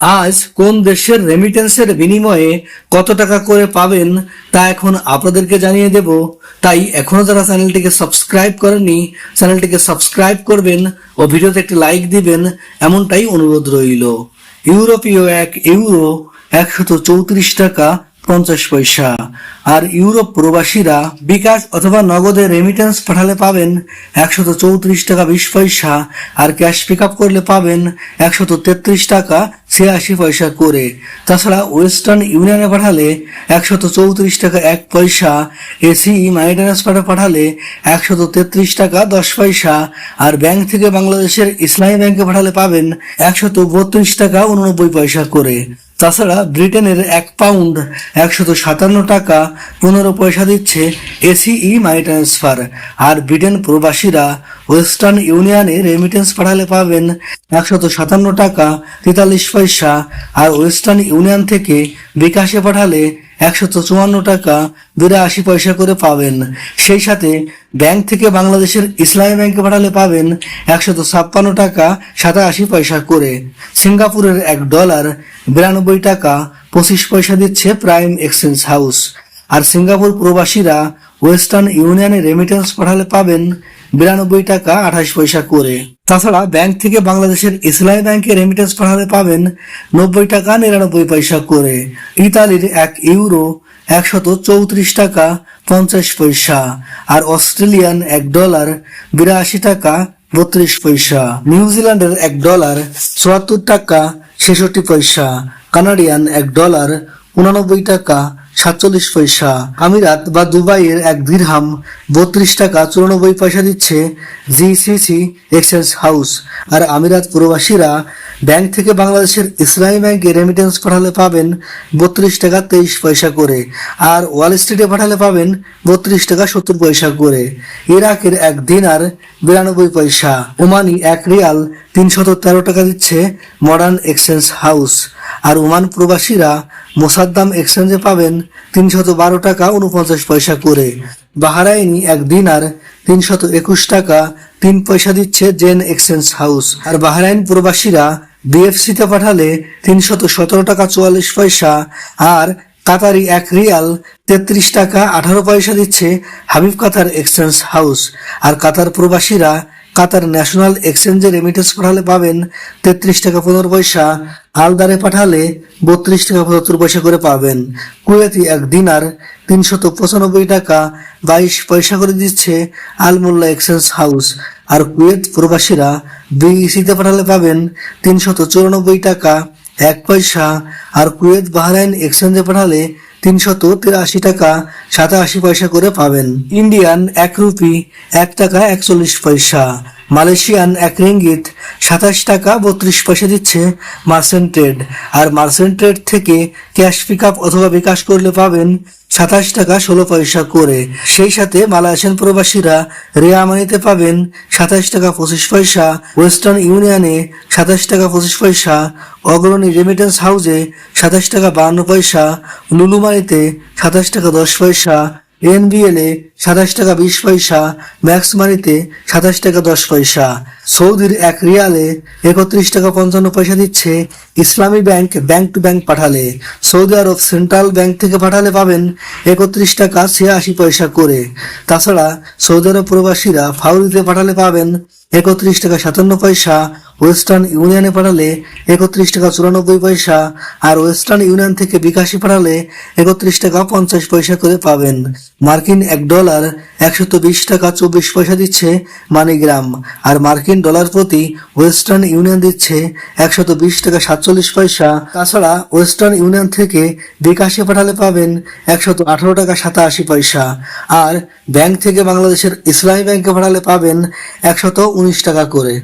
আজ কোন দেশের রেমিটেন্সের বিনিময়ে কত টাকা করে পাবেন তা এখন আপনাদেরকে জানিয়ে দেব। তাই এখনও যারা চ্যানেলটিকে সাবস্ক্রাইব করেননি, চ্যানেলটিকে সাবস্ক্রাইব করবেন ও ভিডিওতে একটি লাইক দিবেন, এমনটাই অনুরোধ রইল। ইউরোপীয় এক ইউরো একশত চৌত্রিশ টাকা পঞ্চাশ পয়সা। আর ইউরোপ প্রবাসীরা বিকাশ অথবা নগদে রেমিটেন্স পাঠালে পাবেন একশত চৌত্রিশ টাকা বিশ পয়সা, আর ক্যাশ পিক আপ করলে পাবেন একশত তেত্রিশ টাকা ছিয়াশি পয়সা করে। তাছাড়া ওয়েস্টার্ন ইউনিয়নে পাঠালে একশত চৌত্রিশ টাকা এক পয়সা, এসি মানি ট্রান্সফারে পাঠালে একশত তেত্রিশ টাকা দশ পয়সা, আর ব্যাংক থেকে বাংলাদেশের ইসলামী ব্যাংকে পাঠালে পাবেন একশত বত্রিশ টাকা উননব্বই পয়সা করে। তাছাড়া ব্রিটেনের এক পাউন্ড একশত সাতান্ন টাকা পনেরো পয়সা দিচ্ছে এসিই মানি ট্রান্সফার। আর ব্রিটেন প্রবাসীরা ওয়েস্টার্ন ইউনিয়নে রেমিটেন্স পাঠালে পাবেন একশত সাতান্ন টাকা, তেতাল্লিশ পয়সা। আর ওয়েস্টার্ন ইউনিয়ন থেকে বিকাশে পাঠালে একশত চুয়ান্ন টাকা, বিরাশি পয়সা করে পাবেন। সেই সাথে ব্যাংক থেকে বাংলাদেশের ইসলামী ব্যাংকে পাঠালে পাবেন একশত ছাপ্পান্ন টাকা, সাতাশি পয়সা করে। সিঙ্গাপুরের এক ডলার, বিরানব্বই টাকা, পঁচিশ পয়সা দিচ্ছে প্রাইম এক্সচেঞ্জ হাউস। আর সিঙ্গাপুর প্রবাসীরা ওয়েস্টার্ন ইউনিয়নে রেমিটেন্স পাঠালে পাবেন বিরানব্বই টাকা আঠাশ পয়সা করে। তাছাড়া ব্যাংক থেকে বাংলাদেশের ইসলামী ব্যাংকে রেমিটেন্স পাঠালে পাবেন নব্বই টাকা নিরানব্বই পয়সা করে। ইতালির এক ইউরো একশত চৌত্রিশ টাকা পঞ্চাশ পয়সা আর অস্ট্রেলিয়ান এক ডলার বিরাশি টাকা বত্রিশ পয়সা। নিউজিল্যান্ডের এক ডলার চুয়াত্তর টাকা ছেষট্টি পয়সা। কানাডিয়ান এক ডলার উনানব্বই টাকা সাতচল্লিশ পয়সা। আমিরাত বা দুবাইয়ের এক দিরহাম বত্রিশ টাকা চুরানব্বই পয়সা দিচ্ছে জি জিসিসি এক্সচেঞ্জ হাউস আর আমিরাত প্রবাসীরা ব্যাংক থেকে বাংলাদেশের ইসলামী ব্যাংকে রেমিটেন্স পাঠালে পাবেন বত্রিশ টাকা তেইশ পয়সা করে। আর ওয়াল স্ট্রিটে পাঠালে পাবেন বত্রিশ টাকা সত্তর পয়সা করে। ইরাকের এক দিনার বিরানব্বই পয়সা। ওমানি এক রিয়াল তিনশত তেরো টাকা দিচ্ছে মডার্ন এক্সচেঞ্জ হাউস আর ওমান প্রবাসীরা মোসাদ্দাম এক্সচেঞ্জে পাবেন তিনশত বারো টাকা উনপঞ্চাশ পয়সা করে। বাহারাইনি এক দিনার তিনশত একুশ টাকা তিন পয়সা দিচ্ছে জেন এক্সচেঞ্জ হাউস। আর বাহারাইন প্রবাসীরা বিএফসিতে পাঠালে তিনশত সতেরো টাকা চুয়াল্লিশ পয়সা আর কাতারি এক রিয়াল তেত্রিশ টাকা আঠারো পয়সা দিচ্ছে হাবিব কাতার এক্সচেঞ্জ হাউস। আর কাতার প্রবাসীরা কাতার ন্যাশনাল এক্সচেঞ্জে রেমিটেন্স পাঠালে পাবেন তেত্রিশ টাকা পনেরো পয়সা আলদারে পাঠালে বত্রিশ টাকা পঁচাত্তর পয়সা করে পাবেন। কুয়েতি এক দিনার তিনশত পঁচানব্বই টাকা, বাইশ পয়সা করে দিচ্ছে আলমোল্লা এক্সচেঞ্জ হাউস। আর কুয়েত প্রবাসীরা বিইসিতে পাঠালে পাবেন তিনশত চুরানব্বই টাকা এক পয়সা আর কুয়েত, বাহরাইন এক্সচেঞ্জে পাঠালে তিনশত তিরাশি টাকা, সাতাশি পয়সা করে পাবেন। ইন্ডিয়ান এক রুপি এক টাকা একচল্লিশ পয়সা, মালয়েশিয়ান এক রিঙ্গিত সাতাশ টাকা বত্রিশ পয়সা দিচ্ছে মার্সেন্ট ট্রেড আর মার্সেন্ট ট্রেড থেকে ক্যাশ পিক আপ অথবা বিকাশ করলে পাবেন সাতাশ টাকা ষোলো পয়সা করে। সেই সাথে মালয়েশিয়ান প্রবাসীরা রেয়ামানিতে পাবেন সাতাশ টাকা পঁচিশ পয়সা ওয়েস্টার্ন ইউনিয়নে সাতাশ টাকা পঁচিশ পয়সা, অগ্রণী রেমিটেন্স হাউসে সাতাশ টাকা বাহান্ন পয়সা লুলুমানিতে সাতাশ টাকা দশ পয়সা এনবিএল সাতাশ টাকা বিশ পয়সা ম্যাক্স মানিতে সাতাশ টাকা দশ পয়সা। সৌদির এক রিয়ালে একত্রিশ টাকা পঞ্চান্ন পয়সা দিচ্ছে Islami bank bank to bank পাঠালে। সৌদি আরব সেন্ট্রাল ব্যাংক থেকে পাঠালে পাবেন একত্রিশ টাকা ছিয়াশি পয়সা করে। তাছাড়া সৌদি আরব প্রবাসীরা ফাউরিতে পাঠালে পাবেন একত্রিশ টাকা সাতান্ন পয়সা ওয়েস্টার্ন ইউনিয়নে পাঠালে একত্রিশ টাকা চুরানব্বই পয়সা, আর ওয়েস্টার্ন ইউনিয়ন থেকে বিকাশে পাঠালে একত্রিশ টাকা পঞ্চাশ পয়সা করে পাবেন। মার্কিন এক ডলার একশত বিশ টাকা চব্বিশ পয়সা দিচ্ছে মানিগ্রাম, আর মার্কিন ডলার প্রতি ওয়েস্টার্ন ইউনিয়ন দিচ্ছে একশত বিশ টাকা সাতচল্লিশ পয়সা। তাছাড়া ওয়েস্টার্ন ইউনিয়ন থেকে বিকাশে পাঠালে পাবেন একশত আঠারো টাকা সাতাশি পয়সা, আর ব্যাংক থেকে বাংলাদেশের ইসলামী ব্যাংকে পাঠালে পাবেন একশত উনিশ টাকা করে।